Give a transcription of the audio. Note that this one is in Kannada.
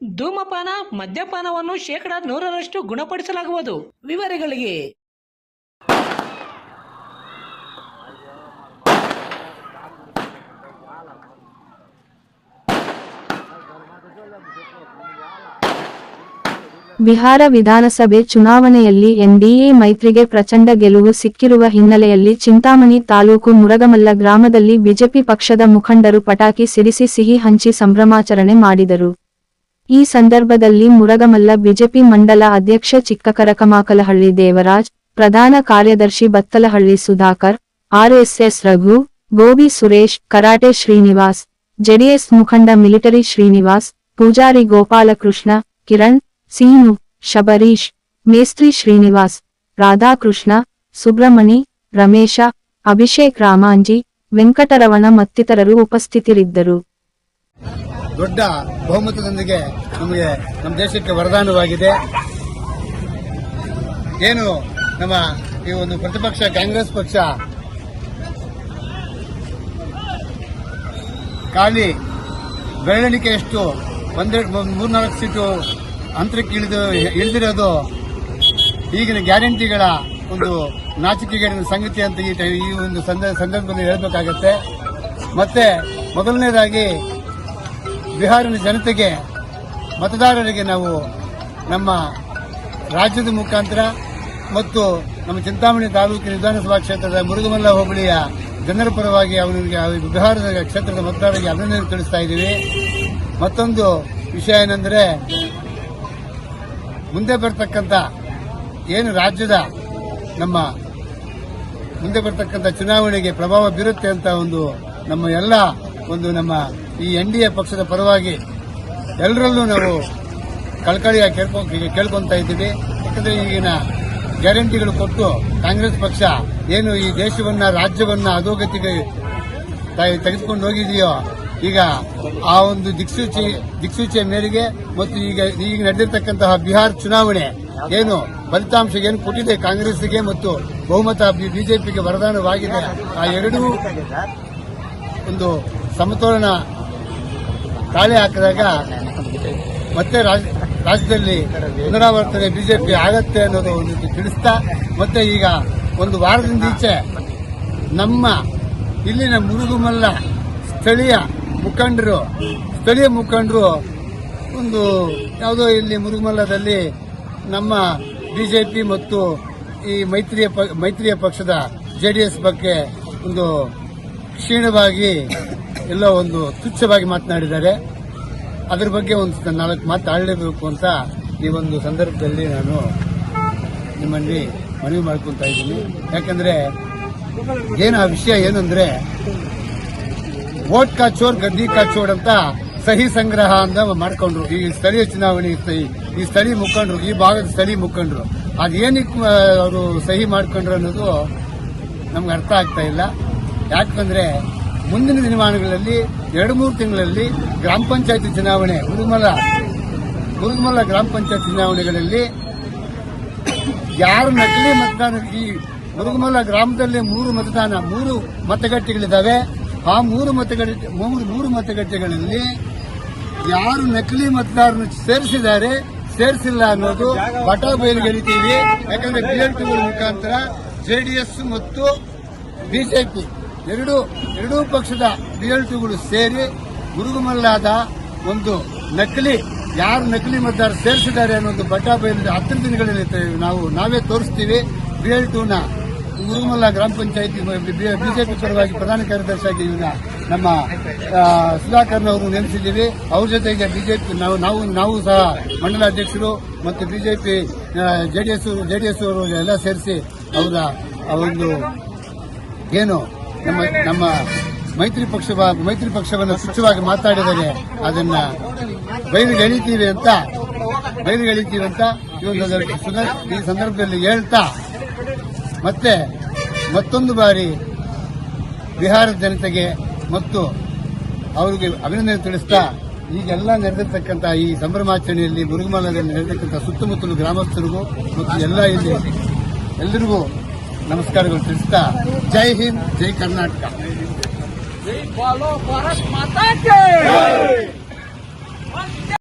ಧೂಮಪಾನ, ಮದ್ಯಪಾನವನ್ನು ಶೇಕಡ ನೂರರಷ್ಟು ಗುಣಪಡಿಸಲಾಗುವುದು. ವಿವರಗಳಿಗೆ. ಬಿಹಾರ ವಿಧಾನಸಭೆ ಚುನಾವಣೆಯಲ್ಲಿ ಎನ್ಡಿಎ ಮೈತ್ರಿಗೆ ಪ್ರಚಂಡ ಗೆಲುವು ಸಿಕ್ಕಿರುವ ಹಿನ್ನೆಲೆಯಲ್ಲಿ ಚಿಂತಾಮಣಿ ತಾಲೂಕು ಮುರಗಮಲ್ಲ ಗ್ರಾಮದಲ್ಲಿ ಬಿಜೆಪಿ ಪಕ್ಷದ ಮುಖಂಡರು ಪಟಾಕಿ ಸಿಡಿಸಿ ಸಿಹಿ ಹಂಚಿ ಸಂಭ್ರಮಾಚರಣೆ ಮಾಡಿದರು. ಈ ಸಂದರ್ಭದಲ್ಲಿ ಮುರಗಮಲ್ಲ ಬಿಜೆಪಿ ಮಂಡಲ ಅಧ್ಯಕ್ಷ ಚಿಕ್ಕಕರಕಮಾಕಲಹಳ್ಳಿ ದೇವರಾಜ್, ಪ್ರಧಾನ ಕಾರ್ಯದರ್ಶಿ Battalahalli Sudhakar, RSS Raghu, Gobi Suresh, karate Srinivas, JDS ಮುಖಂಡ ಮಿಲಿಟರಿ ಶ್ರೀನಿವಾಸ್, ಪೂಜಾರಿ ಗೋಪಾಲಕೃಷ್ಣ, ಕಿರಣ್, ಸೀನು, ಶಬರೀಶ್, ಮೇಸ್ತ್ರಿ ಶ್ರೀನಿವಾಸ್, ರಾಧಾಕೃಷ್ಣ ಸುಬ್ರಮಣಿ ರಮೇಶ, ಅಭಿಷೇಕ್ ರಾಮಾಂಜಿ, ವೆಂಕಟರವಣ ಮತ್ತಿತರರು ಉಪಸ್ಥಿತರಿದ್ದರು. ದೊಡ್ಡ ಬಹುಮತದೊಂದಿಗೆ ನಮಗೆ ನಮ್ಮ ದೇಶಕ್ಕೆ ವರದಾನವಾಗಿದೆ. ಏನು ನಮ್ಮ ಈ ಒಂದು ಪ್ರತಿಪಕ್ಷ ಕಾಂಗ್ರೆಸ್ ಪಕ್ಷ ಖಾಲಿ ಬೆರಳಿಕೆಯಷ್ಟು ಒಂದೆರಡು ಮೂರ್ನಾಲ್ಕು ಸೀಟು ಅಂತರಕ್ಕೆ ಇಳಿದು, ಇಳಿದಿರೋದು ಈಗಿನ ಗ್ಯಾರಂಟಿಗಳ ಒಂದು ನಾಚಿಕೆಗೇಡಿನ ಸಂಗತಿ ಅಂತ ಈ ಈ ಒಂದು ಸಂದ- ಸಂದರ್ಭದಲ್ಲಿ ಹೇಳಬೇಕಾಗತ್ತೆ. ಮತ್ತೆ ಮೊದಲನೇದಾಗಿ ಬಿಹಾರಿನ ಜನತೆಗೆ ಮತದಾರರಿಗೆ ನಾವು ನಮ್ಮ ರಾಜ್ಯದ ಮುಖಾಂತರ ಮತ್ತು ನಮ್ಮ ಚಿಂತಾಮಣಿ ತಾಲೂಕಿನ ವಿಧಾನಸಭಾ ಕ್ಷೇತ್ರದ ಮುರುಗಮಲ್ಲ ಹೋಬಳಿಯ ಜನರ ಪರವಾಗಿ ಅವರಿಗೆ ಬಿಹಾರದ ಕ್ಷೇತ್ರದ ಮತದಾರರಿಗೆ ಅಭಿನಂದನೆ ತಿಳಿಸ್ತಾ ಇದ್ದೀವಿ. ಮತ್ತೊಂದು ವಿಷಯ ಏನೆಂದರೆ, ಮುಂದೆ ಬರ್ತಕ್ಕಂಥ ಏನು ರಾಜ್ಯದ ನಮ್ಮ ಮುಂದೆ ಬರ್ತಕ್ಕಂಥ ಚುನಾವಣೆಗೆ ಪ್ರಭಾವ ಬೀರುತ್ತೆ ಅಂತ ಒಂದು ನಮ್ಮ ಎಲ್ಲ ಒಂದು ನಮ್ಮ ಈ ಎನ್ ಪಕ್ಷದ ಪರವಾಗಿ ಎಲ್ಲರಲ್ಲೂ ನಾವು ಕಳ್ಕಳಿಯಾಗಿ ಕೇಳ್ಕೊ, ಕೇಳ್ಕೊಂತ ಇದ್ದೀವಿ. ಯಾಕಂದ್ರೆ ಈಗಿನ ಗ್ಯಾರಂಟಿಗಳು ಕೊಟ್ಟು ಕಾಂಗ್ರೆಸ್ ಪಕ್ಷ ಏನು ಈ ದೇಶವನ್ನ, ರಾಜ್ಯವನ್ನ ಅಧೋಗತಿಗೆ ತೆಗೆದುಕೊಂಡು ಹೋಗಿದೆಯೋ, ಈಗ ಆ ಒಂದು ದಿಕ್ಸೂಚಿ, ದಿಕ್ಸೂಚಿಯ ಮೇರೆಗೆ ಮತ್ತು ಈಗ ಈಗ ನಡೆದಿರ್ತಕ್ಕಂತಹ ಬಿಹಾರ್ ಚುನಾವಣೆ ಏನು ಫಲಿತಾಂಶ ಏನು ಕೊಟ್ಟಿದೆ ಕಾಂಗ್ರೆಸ್ಗೆ ಮತ್ತು ಬಹುಮತ ಬಿಜೆಪಿಗೆ ವರದಾನವಾಗಿದೆ. ಆ ಎರಡೂ ಒಂದು ಸಮತೋಲನ ಖಾಲಿ ಹಾಕಿದಾಗ ಮತ್ತೆ ರಾಜ್- ರಾಜ್ಯದಲ್ಲಿ ಪುನರಾವರ್ತನೆ ಬಿಜೆಪಿ ಆಗತ್ತೆ ಅನ್ನೋದು ಒಂದು ತಿಳಿಸ್ತಾ, ಮತ್ತೆ ಈಗ ಒಂದು ವಾರದಿಂದ ಈಚೆ ನಮ್ಮ ಇಲ್ಲಿನ ಮುರುಗುಮಲ್ಲ ಸ್ಥಳೀಯ ಮುಖಂಡರು ಸ್ಥಳೀಯ ಮುಖಂಡರು ಒಂದು ಯಾವುದೋ ಇಲ್ಲಿ ಮುರುಗುಮಲ್ಲದಲ್ಲಿ ನಮ್ಮ ಬಿಜೆಪಿ ಮತ್ತು ಈ ಮೈತ್ರಿಯ ಮೈತ್ರಿಯ ಪಕ್ಷದ ಜೆಡಿಎಸ್ ಬಗ್ಗೆ ಒಂದು ಕ್ಷೀಣವಾಗಿ ಎಲ್ಲೋ ಒಂದು ತುಚ್ಛವಾಗಿ ಮಾತನಾಡಿದ್ದಾರೆ. ಅದ್ರ ಬಗ್ಗೆ ಒಂದು ನಾಲ್ಕು ಮಾತು ಆಡಲೇಬೇಕು ಅಂತ ಈ ಒಂದು ಸಂದರ್ಭದಲ್ಲಿ ನಾನು ನಿಮ್ಮಲ್ಲಿ ಮನವಿ ಮಾಡ್ಕೊತಾ ಇದ್ದೀನಿ. ಯಾಕಂದ್ರೆ ಏನು ಆ ವಿಷಯ ಏನಂದ್ರೆ ಓಟ್ ಕಾಚೋರ್ ಗದ್ದಿ ಕಾಚೋರ್ ಅಂತ ಸಹಿ ಸಂಗ್ರಹ ಅಂತ ಮಾಡ್ಕೊಂಡ್ರು. ಈ ಸ್ಥಳೀಯ ಚುನಾವಣೆ ಈ ಸ್ಥಳೀಯ ಮುಖಂಡರು, ಈ ಭಾಗದ ಸ್ಥಳೀಯ ಮುಖಂಡರು. ಅದೇನಕ್ಕೆ ಅವರು ಸಹಿ ಮಾಡ್ಕೊಂಡ್ರು ಅನ್ನೋದು ನಮ್ಗೆ ಅರ್ಥ ಆಗ್ತಾ ಇಲ್ಲ. ಯಾಕಂದ್ರೆ ಮುಂದಿನ ದಿನಮಾನಗಳಲ್ಲಿ, ಎರಡು ಮೂರು ತಿಂಗಳಲ್ಲಿ ಗ್ರಾಮ ಪಂಚಾಯತಿ ಚುನಾವಣೆ ಹುರುಮಲ ಮುರುಗಮಲ್ಲ ಗ್ರಾಮ ಪಂಚಾಯತ್ ಚುನಾವಣೆಗಳಲ್ಲಿ ಯಾರು ನಕಲಿ ಮತದಾನ, ಈ ಮುರುಗಮಲ್ಲ ಗ್ರಾಮದಲ್ಲಿ ಮೂರು ಮತದಾನ, ಮೂರು ಮತಗಟ್ಟೆಗಳಿದ್ದಾವೆ. ಆ ಮೂರು ಮತಗಟ್ಟೆ, ಮೂರು ಮೂರು ಮತಗಟ್ಟೆಗಳಲ್ಲಿ ಯಾರು ನಕಲಿ ಮತದಾರರನ್ನು ಸೇರಿಸಿದ್ದಾರೆ, ಸೇರಿಸಿಲ್ಲ ಅನ್ನೋದು ಬಟ ಬಯಲುಗೆಳಿತೀವಿ ಯಾಕಂದ್ರೆ ಬಿಎಲ್ಟಿಗಳ ಮುಖಾಂತರ ಜೆಡಿಎಸ್ ಮತ್ತು ಬಿಜೆಪಿ ಎರಡು, ಎರಡೂ ಪಕ್ಷದ ಬಿಎಲ್ಟಿಗಳು ಸೇರಿ ಗುರುಗುಮಲ್ಲಾದ ಒಂದು ನಕಲಿ, ಯಾರು ನಕಲಿ ಮತದಾರ ಸೇರಿಸಿದ್ದಾರೆ ಅನ್ನೋ ಒಂದು ಬಟಾಬೈಲಿದೆ ಹತ್ತು ದಿನಗಳಲ್ಲಿ ನಾವು, ನಾವೇ ತೋರಿಸ್ತೀವಿ. ಬಿಎಲ್ ಟೂನ ಗುರುಮಲ್ಲ ಗ್ರಾಮ ಪಂಚಾಯತಿ ಬಿಜೆಪಿ ಪರವಾಗಿ ಪ್ರಧಾನ ಕಾರ್ಯದರ್ಶಿಯಾಗಿ ಇವನ್ನ ನಮ್ಮ ಸುಧಾಕರ್ ಅವರು ನೇಮಿಸಿದ್ದೀವಿ. ಅವ್ರ ಜೊತೆಗೆ ಬಿಜೆಪಿ, ನಾವು ನಾವು ನಾವು ಸಹ ಮಂಡಲ ಅಧ್ಯಕ್ಷರು ಮತ್ತು ಬಿಜೆಪಿ ಜೆಡಿಎಸ್ ಜೆಡಿಎಸ್ ಅವರು ಎಲ್ಲ ಸೇರಿಸಿ ಅವರ ಒಂದು, ಏನು ನಮ್ಮ ನಮ್ಮ ಮೈತ್ರಿ ಪಕ್ಷ ಮೈತ್ರಿ ಪಕ್ಷವನ್ನು ಸ್ವಚ್ಛವಾಗಿ ಮಾತಾಡಿದರೆ ಅದನ್ನ ಬಯಲು ಎಳಿತೀವಿ ಅಂತ ಅಂತ ಈ ಒಂದು ಸಂದರ್ಭ- ಈ ಸಂದರ್ಭದಲ್ಲಿ ಹೇಳ್ತಾ ಮತ್ತೆ ಮತ್ತೊಂದು ಬಾರಿ ಬಿಹಾರದ ಜನತೆಗೆ ಮತ್ತು ಅವರಿಗೆ ಅಭಿನಂದನೆ ತಿಳಿಸ್ತಾ ಈಗೆಲ್ಲ ನಡೆದಿರ್ತಕ್ಕಂಥ ಈ ಸಂಭ್ರಮಾಚರಣೆಯಲ್ಲಿ ಮುರುಗಮಾಲದಲ್ಲಿ ನಡೆದಿರ್ತಕ್ಕಂಥ ಸುತ್ತಮುತ್ತಲು ಗ್ರಾಮಸ್ಥರಿಗೂ ಮತ್ತು ಎಲ್ಲ ಇಲ್ಲಿ ಎಲ್ಲರಿಗೂ ನಮಸ್ಕಾರಗಳು ತಿಳಿಸ್ತಾ ಜೈ ಹಿಂದ್ ಜೈ ಕರ್ನಾಟಕ ಜೈ ಬಾಲೋ ಭಾರತ್ ಮಾತಾ